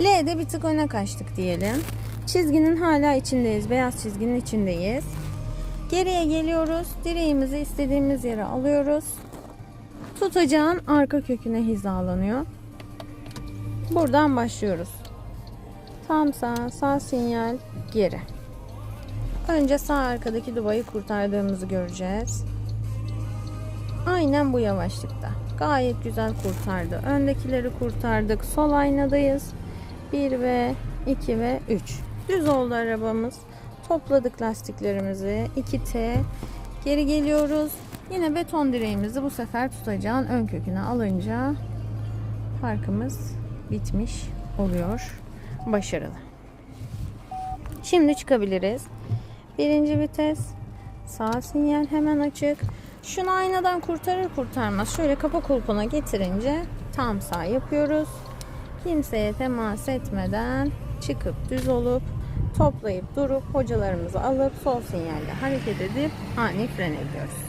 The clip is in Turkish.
L'de bir tık öne kaçtık diyelim. Çizginin hala içindeyiz. Beyaz çizginin içindeyiz. Geriye geliyoruz. Direğimizi istediğimiz yere alıyoruz. Tutacağın arka köküne hizalanıyor. Buradan başlıyoruz. Tam sağ, sağ sinyal, geri. Önce sağ arkadaki dubayı kurtardığımızı göreceğiz. Aynen bu yavaşlıkta. Gayet güzel kurtardı. Öndekileri kurtardık. Sol aynadayız. 1 ve 2 ve 3. Düz oldu arabamız. Topladık lastiklerimizi. 2T. Geri geliyoruz. Yine beton direğimizi bu sefer tutacağın ön köküne alınca parkımız bitmiş oluyor. Başarılı. Şimdi çıkabiliriz. Birinci vites. Sağ sinyal hemen açık. Şunu aynadan kurtarır kurtarmaz şöyle kapı kulpuna getirince tam sağ yapıyoruz. Kimseye temas etmeden çıkıp düz olup toplayıp durup hocalarımızı alıp sol sinyalle hareket edip ani fren ediyoruz.